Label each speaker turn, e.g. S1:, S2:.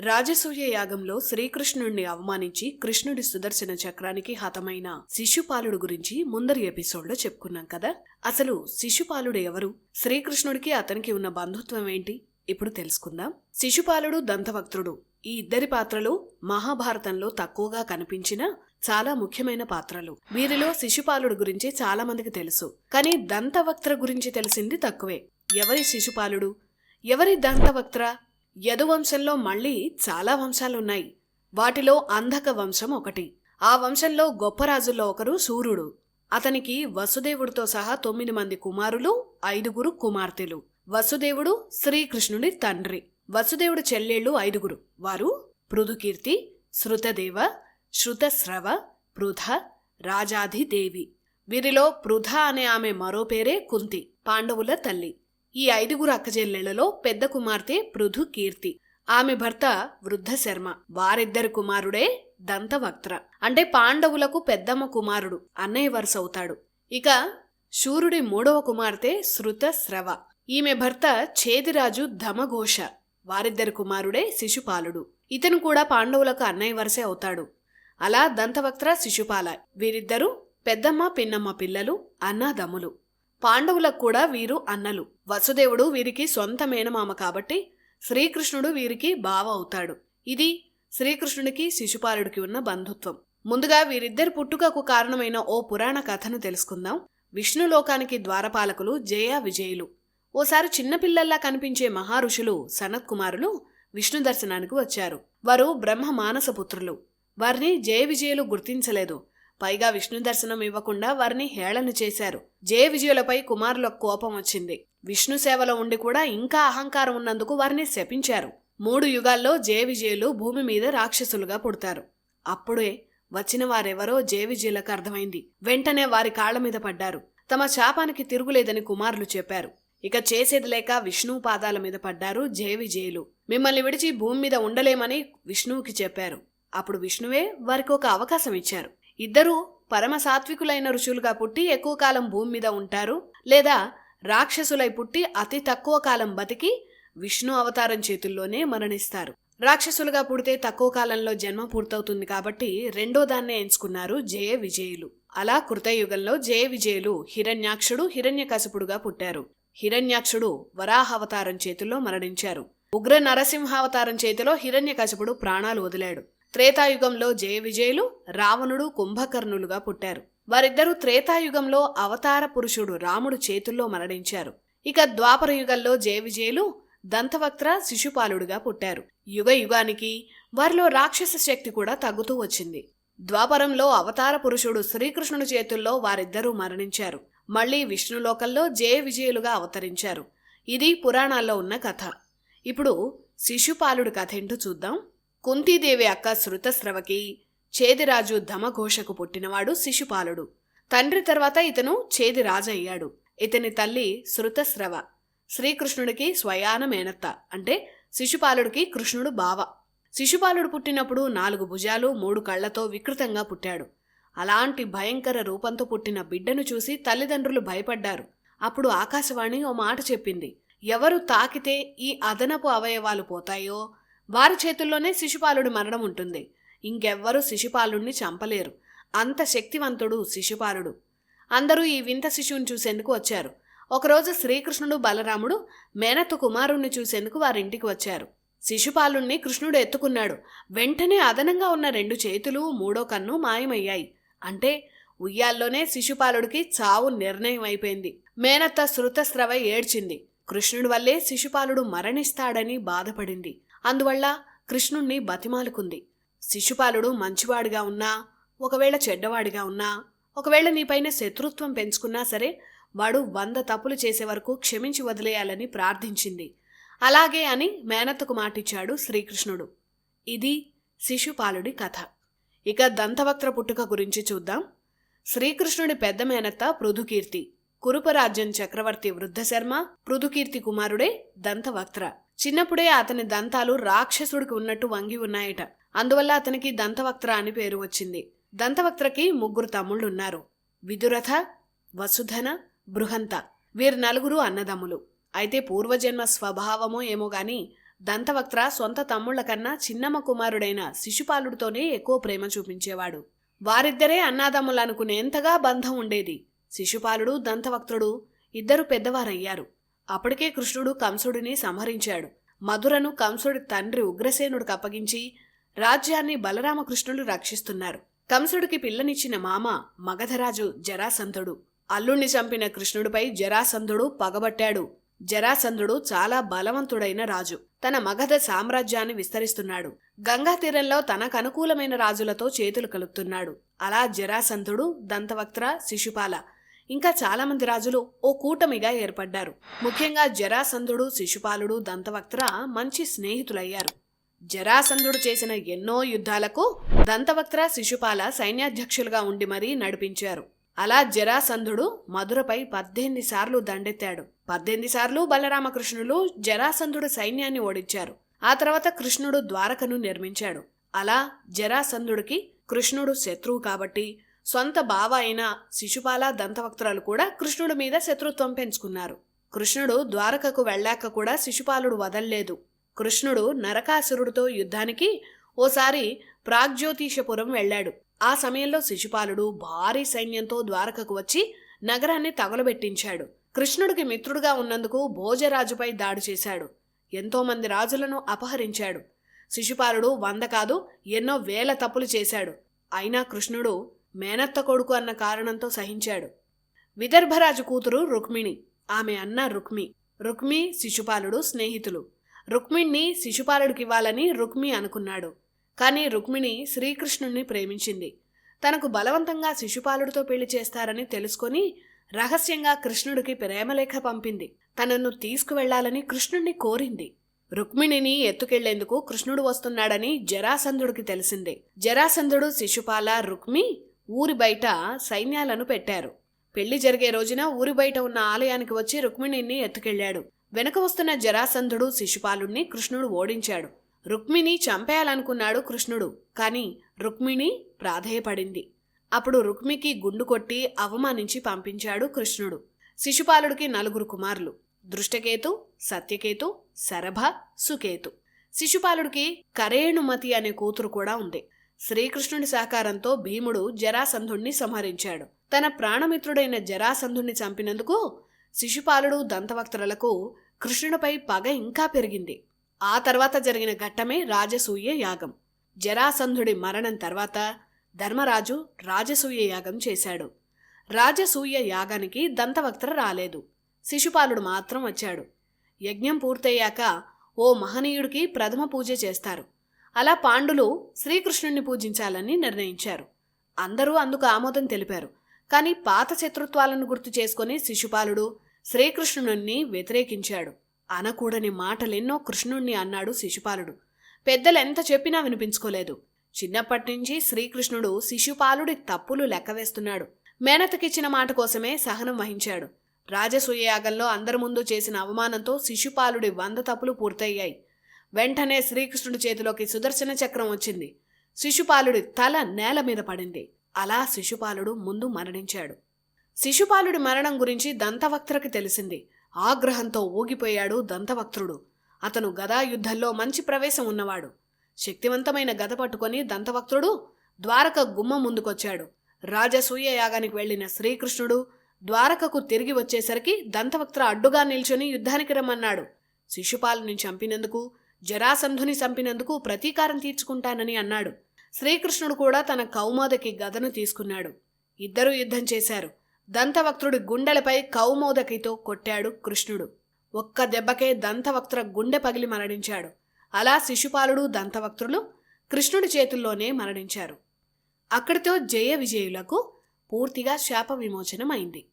S1: రాజసూయ యాగంలో శ్రీకృష్ణుణ్ణి అవమానించి కృష్ణుడి సుదర్శన చక్రానికి హతమైన శిశుపాలుడు గురించి ముందరి ఎపిసోడ్లో చెప్పుకున్నాం కదా. అసలు శిశుపాలుడు ఎవరు? శ్రీకృష్ణుడికి అతనికి ఉన్న బంధుత్వం ఏంటి? ఇప్పుడు తెలుసుకుందాం. శిశుపాలుడు దంతవక్త్రుడు. ఈ ఇద్దరి పాత్రలు మహాభారతంలో తక్కువగా కనిపించిన చాలా ముఖ్యమైన పాత్రలు. వీరిలో శిశుపాలుడు గురించి చాలా మందికి తెలుసు. కానీ దంతవక్త్ర గురించి తెలిసింది తక్కువే. ఎవరి శిశుపాలుడు? ఎవరి దంతవక్త్ర? యదువంశంలో మళ్ళీ చాలా వంశాలున్నాయి. వాటిలో అంధక వంశం ఒకటి. ఆ వంశంలో గొప్ప రాజుల్లో ఒకరు సూర్యుడు. అతనికి వసుదేవుడితో సహా తొమ్మిది మంది కుమారులు ఐదుగురు కుమార్తెలు. వసుదేవుడు శ్రీకృష్ణుడి తండ్రి. వసుదేవుడు చెల్లెళ్ళు ఐదుగురు. వారు పృదుకీర్తి శృతదేవ శృతస్రవ పృథ రాజాధిదేవి. వీరిలో పృథ అనే ఆమె మరో పేరే కుంతి పాండవుల తల్లి. ఈ ఐదుగురు అక్కజెల్లెళ్ళలో పెద్ద కుమార్తె పృథు కీర్తి. ఆమె భర్త వృద్ధ శర్మ. వారిద్దరి కుమారుడే దంతవక్త్ర. అంటే పాండవులకు పెద్దమ్మ కుమారుడు అన్నయ్య వరుస అవుతాడు. ఇక శూరుడి మూడవ కుమార్తె శృత స్రవ ఈమె భర్త చేదిరాజు ధమఘోష. వారిద్దరి కుమారుడే శిశుపాలుడు. ఇతను కూడా పాండవులకు అన్నయ్య వరసే అవుతాడు. అలా దంతవక్త్ర శిశుపాల. వీరిద్దరూ పెద్దమ్మ పిన్నమ్మ పిల్లలు అన్నాదమ్ములు. పాండవులకు కూడా వీరు అన్నలు. వసుదేవుడు వీరికి సొంత మేనమామ కాబట్టి శ్రీకృష్ణుడు వీరికి బావ అవుతాడు. ఇది శ్రీకృష్ణుడికి శిశుపాలుడికి ఉన్న బంధుత్వం. ముందుగా వీరిద్దరి పుట్టుకకు కారణమైన ఓ పురాణ కథను తెలుసుకుందాం. విష్ణులోకానికి ద్వారపాలకులు జయ విజయులు. ఓసారి చిన్నపిల్లల్లా కనిపించే మహారుషులు సనత్కుమారులు విష్ణు దర్శనానికి వచ్చారు. వారు బ్రహ్మ మానసపుత్రులు వారిని జయ విజయులు గుర్తించలేదు. పైగా విష్ణు దర్శనం ఇవ్వకుండా వారిని హేళన చేశారు. జయ విజయులపై కుమారులకు కోపం వచ్చింది. విష్ణు సేవలో ఉండి కూడా ఇంకా అహంకారం ఉన్నందుకు వారిని శపించారు. మూడు యుగాల్లో జయ విజయులు భూమి మీద రాక్షసులుగా పుడతారు. అప్పుడే వచ్చిన వారెవరో జయ విజయులకు అర్థమైంది. వెంటనే వారి కాళ్ళ మీద పడ్డారు. తమ శాపానికి తిరుగులేదని కుమారులు చెప్పారు. ఇక చేసేది లేక విష్ణువు పాదాల మీద పడ్డారు జయ విజయులు మిమ్మల్ని విడిచి భూమి మీద ఉండలేమని విష్ణువుకి చెప్పారు. అప్పుడు విష్ణువే వారికి ఒక అవకాశం ఇచ్చారు. ఇద్దరూ పరమ సాత్వికులైన ఋషులుగా పుట్టి ఎక్కువ కాలం భూమి మీద ఉంటారు. లేదా రాక్షసులై పుట్టి అతి తక్కువ కాలం బతికి విష్ణు అవతారం చేతుల్లోనే మరణిస్తారు. రాక్షసులుగా పుడితే తక్కువ కాలంలో జన్మ పూర్తవుతుంది కాబట్టి రెండో దాన్నే ఎంచుకున్నారు జయ విజయులు. అలా కృతయుగంలో జయ విజయులు హిరణ్యాక్షుడు హిరణ్యకశపుడుగా పుట్టారు. హిరణ్యాక్షుడు వరాహావతారం చేతుల్లో మరణించారు. ఉగ్ర నరసింహావతారం చేతిలో హిరణ్యకశపుడు ప్రాణాలు వదిలాడు. త్రేతాయుగంలో జయ విజయులు రావణుడు కుంభకర్ణులుగా పుట్టారు. వారిద్దరూ త్రేతాయుగంలో అవతార పురుషుడు రాముడు చేతుల్లో మరణించారు. ఇక ద్వాపర యుగంలో జయ విజయులు దంతవక్త్ర శిశుపాలుడుగా పుట్టారు. యుగ యుగానికి వారిలో రాక్షస శక్తి కూడా తగ్గుతూ వచ్చింది. ద్వాపరంలో అవతార పురుషుడు శ్రీకృష్ణుడి చేతుల్లో వారిద్దరూ మరణించారు. మళ్ళీ విష్ణులోకంలో జయ విజయులుగా అవతరించారు. ఇది పురాణాల్లో ఉన్న కథ. ఇప్పుడు శిశుపాలుడి కథ ఏంటో చూద్దాం. కుంతీదేవి అక్క శృతస్రవకి చేదిరాజు ధమఘోషకు పుట్టినవాడు శిశుపాలుడు. తండ్రి తర్వాత ఇతను చేదిరాజు అయ్యాడు ఇతని తల్లి శృతస్రవ శ్రీకృష్ణుడికి స్వయాన మేనత్త. అంటే శిశుపాలుడికి కృష్ణుడు బావ. శిశుపాలుడు పుట్టినప్పుడు నాలుగు భుజాలు మూడు కళ్ళతో వికృతంగా పుట్టాడు. అలాంటి భయంకర రూపంతో పుట్టిన బిడ్డను చూసి తల్లిదండ్రులు భయపడ్డారు. అప్పుడు ఆకాశవాణి ఓ మాట చెప్పింది. ఎవరు తాకితే ఈ అదనపు అవయవాలు పోతాయో వారి చేతుల్లోనే శిశుపాలుడి మరణం ఉంటుంది. ఇంకెవ్వరూ శిశుపాలుడిని చంపలేరు. అంత శక్తివంతుడు శిశుపాలుడు. అందరూ ఈ వింత శిశువుని చూసేందుకు వచ్చారు. ఒకరోజు శ్రీకృష్ణుడు బలరాముడు మేనత్తు కుమారుణ్ణి చూసేందుకు వారింటికి వచ్చారు. శిశుపాలుణ్ణి కృష్ణుడు ఎత్తుకున్నాడు. వెంటనే అదనంగా ఉన్న రెండు చేతులు మూడో కన్ను మాయమయ్యాయి. అంటే ఉయ్యాల్లోనే శిశుపాలుడికి చావు నిర్ణయం అయిపోయింది మేనత్త శృతస్రవ ఏడ్చింది. కృష్ణుడి వల్లే శిశుపాలుడు మరణిస్తాడని బాధపడింది. అందువల్ల కృష్ణుణ్ణి బతిమాలుకుంది. శిశుపాలుడు మంచివాడిగా ఉన్నా ఒకవేళ చెడ్డవాడిగా ఉన్నా ఒకవేళ నీపైన శత్రుత్వం పెంచుకున్నా సరే వాడు వంద తప్పులు చేసే వరకు క్షమించి వదిలేయాలని ప్రార్థించింది. అలాగే అని మేనత్తకు మాటిచ్చాడు శ్రీకృష్ణుడు. ఇది శిశుపాలుడి కథ. ఇక దంతవక్త్ర పుట్టుక గురించి చూద్దాం. శ్రీకృష్ణుడి పెద్ద మేనత్త పృథుకీర్తి. కురుపరాజ్యం చక్రవర్తి వృద్ధశర్మ పృథుకీర్తి కుమారుడే దంతవక్త్ర. చిన్నప్పుడే అతని దంతాలు రాక్షసుడికి ఉన్నట్టు వంగి ఉన్నాయట. అందువల్ల అతనికి దంతవక్త్ర అని పేరు వచ్చింది. దంతవక్త్రకి ముగ్గురు తమ్ముళ్ళున్నారు. విదురథ వసుధన బృహంత. వీరు నలుగురు అన్నదమ్ములు. అయితే పూర్వజన్మ స్వభావమో ఏమో గాని దంతవక్త్ర సొంత తమ్ముళ్ళ కన్నా చిన్నమ్మ కుమారుడైన శిశుపాలుడితోనే ఎక్కువ ప్రేమ చూపించేవాడు. వారిద్దరే అన్నాదమ్ములనుకునేంతగా బంధం ఉండేది. శిశుపాలుడు దంతవక్త్రుడు ఇద్దరు పెద్దవారయ్యారు. అప్పటికే కృష్ణుడు కంసుడిని సంహరించాడు. మధురను కంసుడి తండ్రి ఉగ్రసేనుడికి అప్పగించి రాజ్యాన్ని బలరామకృష్ణులు రక్షిస్తున్నారు. కంసుడికి పిల్లనిచ్చిన మామ మగధరాజు జరాసంధుడు. అల్లుణ్ణి చంపిన కృష్ణుడిపై జరాసంధుడు పగబట్టాడు. జరాసంధుడు చాలా బలవంతుడైన రాజు. తన మగధ సామ్రాజ్యాన్ని విస్తరిస్తున్నాడు. గంగా తీరంలో తనకు అనుకూలమైన రాజులతో చేతులు కలుపుతున్నాడు. అలా జరాసంధుడు దంతవక్త్ర శిశుపాల ఇంకా చాలామంది రాజులు ఓ కూటమిగా ఏర్పడ్డారు. ముఖ్యంగా జరాసంధుడు శిశుపాలుడు దంతవక్త్ర మంచి స్నేహితులయ్యారు. జరాసంధుడు చేసిన ఎన్నో యుద్ధాలకు దంతవక్త్ర శిశుపాల సైన్యాధ్యక్షులుగా ఉండి మరీ నడిపించారు. అలా జరాసంధుడు మధురపై పద్దెనిమిది సార్లు దండెత్తాడు. పద్దెనిమిది సార్లు బలరామకృష్ణులు జరాసంధుడు సైన్యాన్ని ఓడించారు. ఆ తర్వాత కృష్ణుడు ద్వారకను నిర్మించాడు. అలా జరాసంధుడికి కృష్ణుడు శత్రువు కాబట్టి సొంత బావ అయిన శిశుపాల దంతవక్త్రాలు కూడా కృష్ణుడి మీద శత్రుత్వం పెంచుకున్నారు. కృష్ణుడు ద్వారకకు వెళ్ళాక కూడా శిశుపాలుడు వదల్లేదు. కృష్ణుడు నరకాసురుడితో యుద్ధానికి ఓసారి ప్రాగ్జ్యోతిషపురం వెళ్ళాడు. ఆ సమయంలో శిశుపాలుడు భారీ సైన్యంతో ద్వారకకు వచ్చి నగరాన్ని తగలబెట్టించాడు. కృష్ణుడికి మిత్రుడుగా ఉన్నందుకు భోజరాజుపై దాడి చేశాడు. ఎంతోమంది రాజులను అపహరించాడు. శిశుపాలుడు వంద కాదు ఎన్నో వేల తప్పులు చేశాడు. అయినా కృష్ణుడు మేనత్త కొడుకు అన్న కారణంతో సహించాడు. విదర్భరాజు కూతురు రుక్మిణి. ఆమె అన్న రుక్మి. రుక్మి శిశుపాలుడు స్నేహితులు. రుక్మిణ్ణి శిశుపాలుడికివ్వాలని రుక్మి అనుకున్నాడు. కానీ రుక్మిణి శ్రీకృష్ణుణ్ణి ప్రేమించింది. తనకు బలవంతంగా శిశుపాలుడితో పెళ్ళి చేస్తారని తెలుసుకొని రహస్యంగా కృష్ణుడికి ప్రేమలేఖ పంపింది. తనను తీసుకువెళ్ళాలని కృష్ణుణ్ణి కోరింది. రుక్మిణిని ఎత్తుకెళ్ళేందుకు కృష్ణుడు వస్తున్నాడని జరాసంధుడికి తెలిసిందే. జరాసంధుడు శిశుపాల రుక్మి ఊరి బయట సైన్యాలను పెట్టారు. పెళ్ళి జరిగే రోజున ఊరి బయట ఉన్న ఆలయానికి వచ్చి రుక్మిణిని ఎత్తుకెళ్ళాడు వెనక వస్తున్న జరాసంధుడు శిశుపాలుణ్ణి కృష్ణుడు ఓడించాడు. రుక్మిణి చంపేయాలనుకున్నాడు కృష్ణుడు కాని రుక్మిణి ప్రాధేయపడింది. అప్పుడు రుక్మికి గుండు కొట్టి అవమానించి పంపించాడు కృష్ణుడు. శిశుపాలుడికి నలుగురు కుమారులు దృష్టకేతు సత్యకేతు శరభ సుకేతు. శిశుపాలుడికి కరేణుమతి అనే కూతురు కూడా ఉంది. శ్రీకృష్ణుడి సహకారంతో భీముడు జరాసంధుణ్ణి సంహరించాడు. తన ప్రాణమిత్రుడైన జరాసంధుణ్ణి చంపినందుకు శిశుపాలుడు దంతవక్తలకు కృష్ణుడిపై పగ ఇంకా పెరిగింది. ఆ తర్వాత జరిగిన ఘట్టమే రాజసూయ యాగం. జరాసంధుడి మరణం తర్వాత ధర్మరాజు రాజసూయ యాగం చేశాడు. రాజసూయ యాగానికి దంతవక్త్ర రాలేదు. శిశుపాలుడు మాత్రం వచ్చాడు. యజ్ఞం పూర్తయ్యాక ఓ మహనీయుడికి ప్రథమ పూజ చేస్తారు. అలా పాండులు శ్రీకృష్ణుణ్ణి పూజించాలని నిర్ణయించారు. అందరూ అందుకు ఆమోదం తెలిపారు. కానీ పాత శత్రుత్వాలను గుర్తు చేసుకుని శిశుపాలుడు శ్రీకృష్ణుణ్ణి వ్యతిరేకించాడు. అనకూడని మాటలెన్నో కృష్ణుణ్ణి అన్నాడు శిశుపాలుడు. పెద్దలు ఎంత చెప్పినా వినిపించుకోలేదు. చిన్నప్పటినుంచి శ్రీకృష్ణుడు శిశుపాలుడి తప్పులు లెక్కవేస్తున్నాడు మేనతకిచ్చిన మాట కోసమే సహనం వహించాడు. రాజసూయయాగంలో అందరి ముందు చేసిన అవమానంతో శిశుపాలుడి వంద తప్పులు పూర్తయ్యాయి. వెంటనే శ్రీకృష్ణుడి చేతిలోకి సుదర్శన చక్రం వచ్చింది. శిశుపాలుడి తల నేల మీద పడింది. అలా శిశుపాలుడు ముందు మరణించాడు. శిశుపాలుడి మరణం గురించి దంతవక్త్రకి తెలిసింది. ఆగ్రహంతో ఊగిపోయాడు దంతవక్త్రుడు. అతను గదా యుద్ధంలో మంచి ప్రవేశం ఉన్నవాడు. శక్తివంతమైన గద పట్టుకొని దంతవక్త్రుడు ద్వారక గుమ్మ ముందుకొచ్చాడు. రాజసూయ యాగానికి వెళ్ళిన శ్రీకృష్ణుడు ద్వారకకు తిరిగి వచ్చేసరికి దంతవక్త్ర అడ్డుగా నిల్చొని యుద్ధానికి రమ్మన్నాడు. శిశుపాలుని చంపినందుకు జరాసంధుని చంపినందుకు ప్రతీకారం తీర్చుకుంటానని అన్నాడు. శ్రీకృష్ణుడు కూడా తన కౌమోదకి గదను తీసుకున్నాడు. ఇద్దరూ యుద్ధం చేశారు. దంతవక్త్రుడి గుండెలపై కౌమోదకితో కొట్టాడు కృష్ణుడు. ఒక్క దెబ్బకే దంతవక్త్ర గుండె పగిలి మరణించాడు. అలా శిశుపాలుడు దంతవక్త్రులు కృష్ణుడి చేతుల్లోనే మరణించారు. అక్కడితో జయ విజయులకు పూర్తిగా శాప విమోచనం అయింది